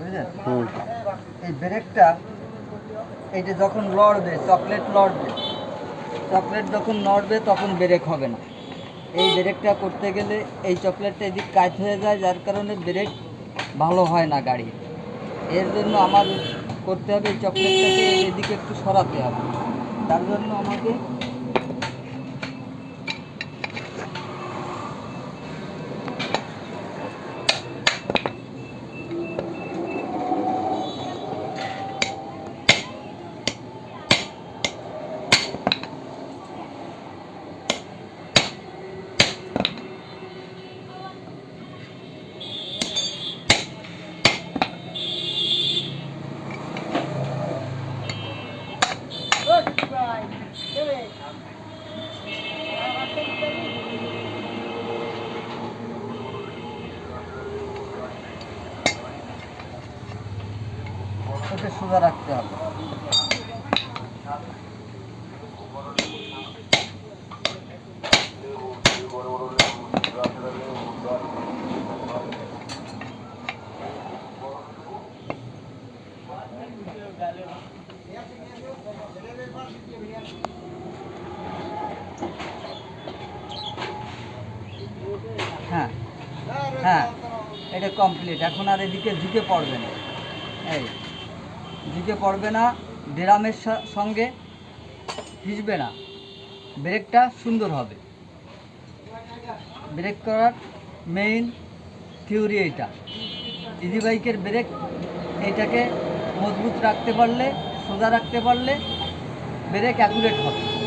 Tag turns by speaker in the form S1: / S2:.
S1: বুঝলেন? এই ব্রেকটা এইটা যখন লড়বে চকলেট লড়বে চকলেট যখন নড়বে তখন ব্রেক হবে না। এই ব্রেকটা করতে গেলে এই চকলেটটা এদিক কাজ হয়ে যায় যার কারণে ব্রেক ভালো হয় না গাড়ি এর জন্য আমার করতে হবে এই চকলেটটাকে এদিকে একটু সরাতে হবে। তার জন্য আমাকে ওকে সোজা রাখতে হবে। হ্যাঁ হ্যাঁ এটা কমপ্লিট এখন আর এদিকে ঝুঁকে পড়বে না। এই, ঝুঁকে পড়বে না, ড্রামের সঙ্গে হিসবে না। ব্রেকটা সুন্দর হবে। ব্রেক করার মেইন থিওরি এইটা। ইজি বাইকের ব্রেক এইটাকে মজবুত রাখতে পারলে, সোজা রাখতে পারলে ব্রেক ক্যালকুলেট হবে।